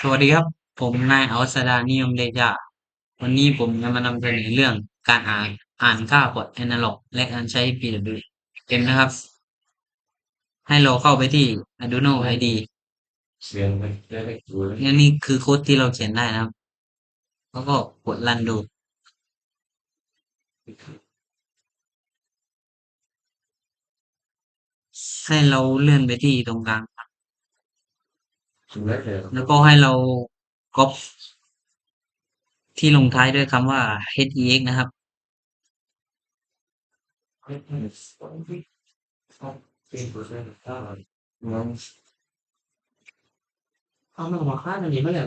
สวัสดีครับ ผมนายอัสดานิยมเดชาวันนี้ผมจะมานำเสนอเรื่องการอ่านอ่านค่าพอร์ตแอนาล็อก และการใช้ PWM นะครับ ให้เราเข้าไปที่ Arduino ID เสียงมันได้ไม่ดูเลยนี่นี่คือโค้ดที่เราเขียนได้นะครับ แล้วก็กดรันดู ให้เราเลื่อนไปที่ตรงกลางถึงได้ แต่แล้วก็ให้เราก๊อปที่ลงท้ายด้วยคำว่า hex นะครับไม่ไม่สองวิสองเป็นเปอร์เซ็นต์ได้มันเอามันออกมาค่ามันนี้ไม่เลย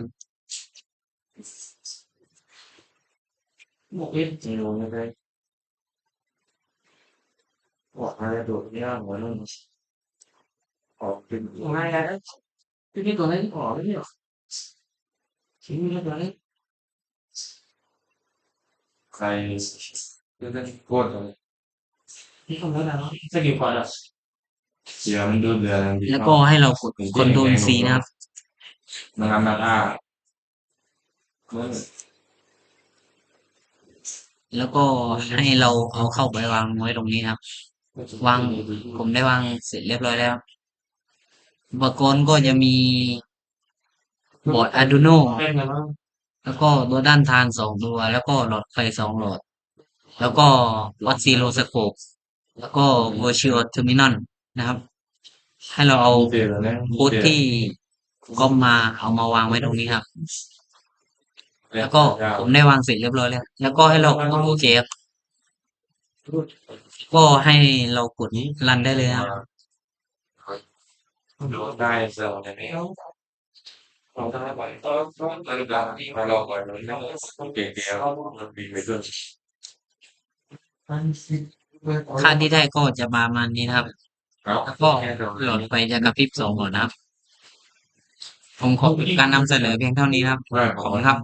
บอกเอ็นไม่รู้ไม่ได้บอกอะไรโดดยากกว่านั้นออกเป็นบอกง่ายแล้ว พี่พี่ตัวนี้ออกไม่ใช่หรอชิ้นนี้เรียบร้อยใครคือเป็นโคตรเลยนี่ทำแล้วนะสกิลพอแล้วเสียมันดูเดือดแล้วก็ให้เรากด Ctrl C นะครับมันทำมาได้มันแล้วก็ให้เราเอาเข้าไปวางไว้ตรงนี้ครับ วางผมได้วางเสร็จเรียบร้อยแล้ว อุปกรณ์ก็จะมีบอร์ด Arduino เป็นแล้วก็ตัวด้านทานสองตัว แล้วก็หลอดไฟสองหลอด แล้วก็วัดซีโรสโคปแล้วก็ virtual terminal นะครับ ให้เราเอาเดือดแล้วโค้ดที่ก็มาเอามาวางไว้ตรงนี้ครับ แล้วก็ผมได้วางเสร็จเรียบร้อยแล้ว แล้วก็ให้เรากดโอเคครับก็ให้เรากดรันได้เลยครับ ดูได้เซลล์ในนี้เราได้ไปต้องต้องระดับที่มาลองก่อนเลยนะต้องเก่งเดียวมันบินไปด้วยค่าที่ได้ก็จะประมาณนี้นะครับแล้วก็หลอดไฟจะกระพริบสองหลอดนะครับ ผมขอปิดการนำเสนอเพียงเท่านี้นะครับ ขอบคุณครับ